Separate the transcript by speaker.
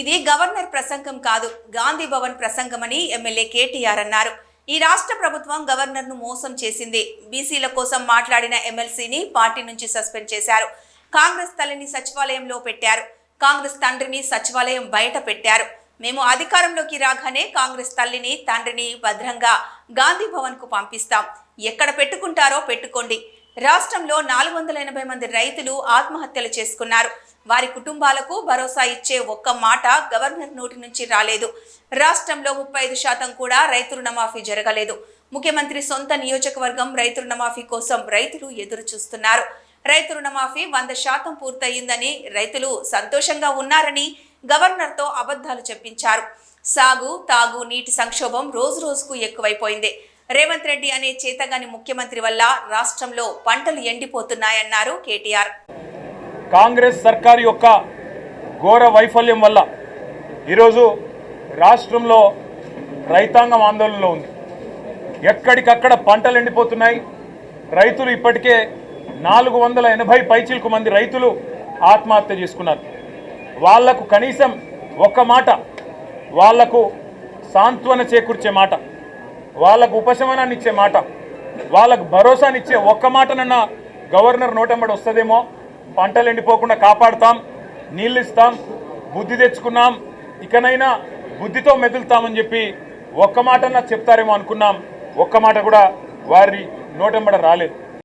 Speaker 1: ఇది గవర్నర్ ప్రసంగం కాదు గాంధీ భవన్ ప్రసంగమని ఎమ్మెల్యే కేటీఆర్ అన్నారు. ఈ రాష్ట్ర ప్రభుత్వం గవర్నర్ను మోసం చేసింది. బీసీల కోసం మాట్లాడిన ఎమ్మెల్సీని పార్టీ నుంచి సస్పెండ్ చేశారు. కాంగ్రెస్ తల్లిని సచివాలయంలో పెట్టారు. కాంగ్రెస్ తండ్రిని సచివాలయం బయట పెట్టారు. మేము అధికారంలోకి రాగానే కాంగ్రెస్ తల్లిని తండ్రిని భద్రంగా గాంధీ భవన్కు పంపిస్తాం. ఎక్కడ పెట్టుకుంటారో పెట్టుకోండి. రాష్ట్రంలో నాలుగు వందల ఎనభై మంది రైతులు ఆత్మహత్యలు చేసుకున్నారు. వారి కుటుంబాలకు భరోసా ఇచ్చే ఒక్క మాట గవర్నర్ నోటి నుంచి రాలేదు. రాష్ట్రంలో ముప్పై ఐదు శాతం కూడా రైతు రుణమాఫీ జరగలేదు. ముఖ్యమంత్రి సొంత నియోజకవర్గం రైతు రుణమాఫీ కోసం రైతులు ఎదురు చూస్తున్నారు. రైతు రుణమాఫీ వంద శాతం పూర్తయిందని రైతులు సంతోషంగా ఉన్నారని గవర్నర్తో అబద్ధాలు చెప్పించారు. సాగు తాగు నీటి సంక్షోభం రోజు రోజుకు ఎక్కువైపోయింది. రేవంత్ రెడ్డి అనే చేతగాని ముఖ్యమంత్రి వల్ల రాష్ట్రంలో పంటలు ఎండిపోతున్నాయన్నారు కేటీఆర్.
Speaker 2: కాంగ్రెస్ సర్కారు యొక్క ఘోర వైఫల్యం వల్ల ఈరోజు రాష్ట్రంలో రైతాంగం ఆందోళనలో ఉంది. ఎక్కడికక్కడ పంటలు ఎండిపోతున్నాయి. రైతులు ఇప్పటికే నాలుగు వందల ఎనభై పైచిలకు మంది రైతులు ఆత్మహత్య చేసుకున్నారు. వాళ్ళకు కనీసం ఒక్క మాట వాళ్ళకు సాంత్వన చేకూర్చే మాట వాళ్ళకు ఉపశమనాన్ని ఇచ్చే మాట వాళ్ళకు భరోసానిచ్చే ఒక్క మాటనన్నా గవర్నర్ నోటెంబడి వస్తుందేమో. పంటలు ఎండిపోకుండా కాపాడుతాం నీళ్ళు ఇస్తాం బుద్ధి తెచ్చుకున్నాం ఇకనైనా బుద్ధితో మెదులుతామని చెప్పి ఒక్క మాటన్నా చెప్తారేమో అనుకున్నాం. ఒక్క మాట కూడా వారి నోటెంబడ రాలేదు.